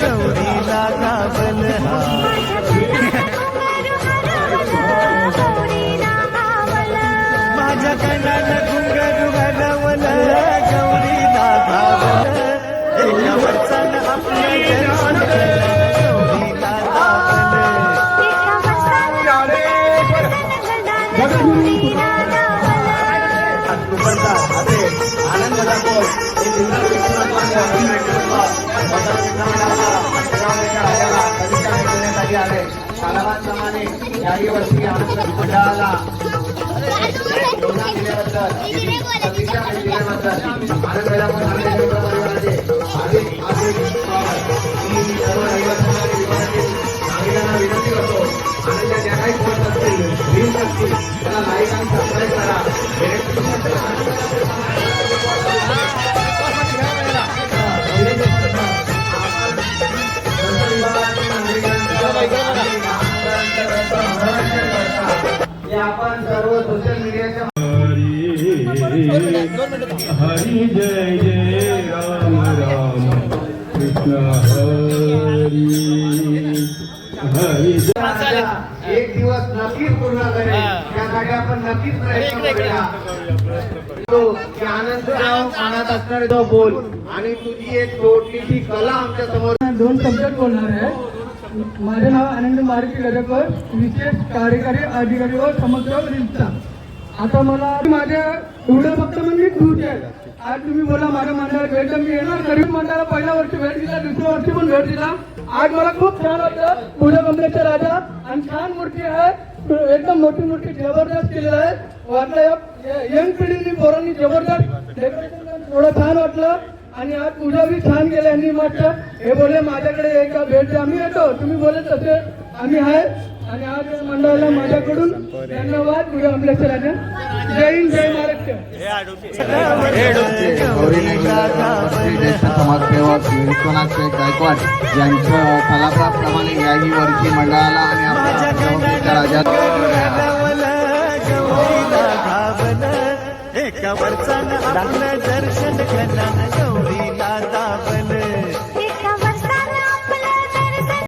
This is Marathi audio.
गौरीला गावल माझ्या कणाला घुंगरू घालवल गौरीला गावल एकावरचा न आपलं दर्शन केलं, गौरीला गावल याही वर्षी आमच्या मंडळाला योगदान दिल्याबद्दल प्रतिष्ठा दिल्याबद्दल आनंद वेळापूर परिवाराचे. मी सर्व नागरिकांना विनंती करतो. ज्या काही असतील असतील सबस्क्राईब करा. सोशल मीडियाच्या हरी जय जय राम राम कृष्ण हरी हरी एक दिवस नक्कीच पूर्ण करेल. त्यासाठी आपण नक्कीच प्रयत्न करूया. आनंद राव असणारे तो बोल. आणि तुझी एक छोटीशी कला आमच्यासमोर. दोन शब्दात बोलणार आहे. माझे नाव आनंद मारुती गजकर विशेष कार्यकारी अधिकारी व समग्र रिक्षा आता मला माझ्या एवढं फक्त म्हणजे खुश आहे. आज तुम्ही बोला माझ्या मंडळात भेट मी येणार. गरीब मंडळाला पहिल्या वर्षी भेट दिला दुसऱ्या वर्षी पण भेट दिला. आज मला खूप छान वाटलं. पुढे कमलेचा राजा आणि छान मूर्ती आहे. एकदम मोठी मूर्ती जबरदस्त केलेलं आहे. वाटलं यंग पिढीने पोरांनी जबरदस्त डेकोरेशन थोडं छान वाटलं. आणि आज पूजा बी छान केली यांनी मस्त. हे बोलले माझ्याकडे एका भेट द्या. आम्ही येतो. तुम्ही बोलत तसे. आम्ही आहे आणि आज मंडळाला माझ्याकडून धन्यवाद. पुढे अमलेश्वर जय हिंद जय महाराष्ट्र. ज्येष्ठ समाजसेवक विश्वनाथ गायकवाड यांचं कलाप्रमाणे याही वर्षी मंडळाला आणि आपल्या सेवकाच्या दर्शन